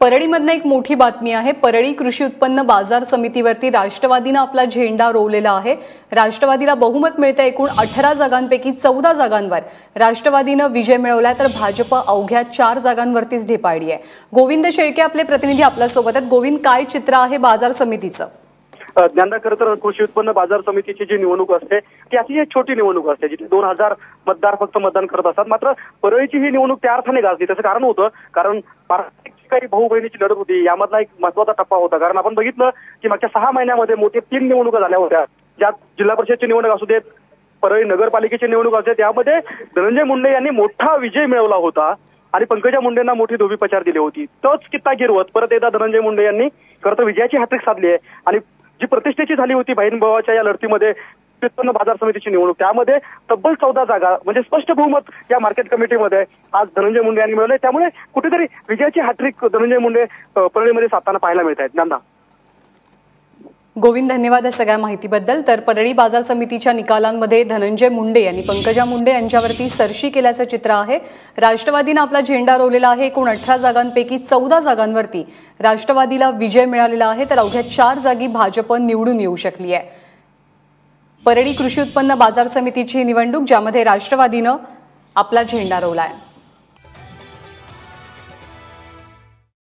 परळीमधनं एक मोठी बातमी आहे. परळी कृषी उत्पन्न बाजार समितीवरती राष्ट्रवादीनं आपला झेंडा रोवलेला आहे. राष्ट्रवादीला बहुमत मिळतं एकूण अठरा जागांपैकी चौदा जागांवर. राष्ट्रवादीनं विजय मिळवलाय तर भाजप अवघ्या चार जागांवरतीच ढेपाळली आहे. गोविंद शेळके आपले प्रतिनिधी आपल्यासोबत आहेत. गोविंद काय चित्र आहे बाजार समितीचं? ज्ञानदा खरं तर कृषी उत्पन्न बाजार समितीची जी निवडणूक असते ती अतिशय छोटी निवडणूक असते जिथे दोन हजार मतदार फक्त मतदान करत असतात. मात्र परळीची ही निवडणूक त्या अर्थाने गाजली. त्याचं कारण होतं कारण काही भाऊ बहिणीची लढत होती. यामधला एक महत्त्वाचा टप्पा होता. कारण आपण बघितलं की मागच्या सहा महिन्यामध्ये मोठ्या तीन निवडणुका झाल्या होत्या. ज्यात जिल्हा परिषदची निवडणूक असू देत परळी नगरपालिकेची निवडणूक असू देत त्यामध्ये धनंजय मुंडे यांनी मोठा विजय मिळवला होता आणि पंकजा मुंडेंना मोठी धोबी प्रचार दिली होती. तोच कित्ता गिरवत परत एकदा धनंजय मुंडे यांनी खरं तर विजयाची हॅट्रिक साधली आहे. आणि जी प्रतिष्ठेची झाली होती बहीण भावाच्या या लढतीमध्ये उत्पन्न बाजार समितीची निवडणूक. त्यामध्ये तब्बल चौदा जागा म्हणजे स्पष्ट बहुमत या मार्केट कमिटीमध्ये आज धनंजय मुंडे यांनी मिळवले त्यामुळे कुठेतरी विजयाची हॅट्रिक धनंजय मुंडे परळीमध्ये साधताना पाहायला मिळत आहेत ज्ञानदा गोविंद धन्यवाद या सगळ्या माहितीबद्दल. तर परळी बाजार समितीच्या निकालांमध्ये धनंजय मुंडे यांनी पंकजा मुंडे यांच्यावरती सरशी केल्याचं चित्र आहे. राष्ट्रवादीनं आपला झेंडा रोवलेला आहे. एकूण अठरा जागांपैकी चौदा जागांवरती राष्ट्रवादीला विजय मिळालेला आहे. तर अवघ्या चार जागी भाजप निवडून येऊ शकली आहे. परळी कृषी उत्पन्न बाजार समितीची निवडणूक ज्यामध्ये राष्ट्रवादीनं आपला झेंडा रोवला आहे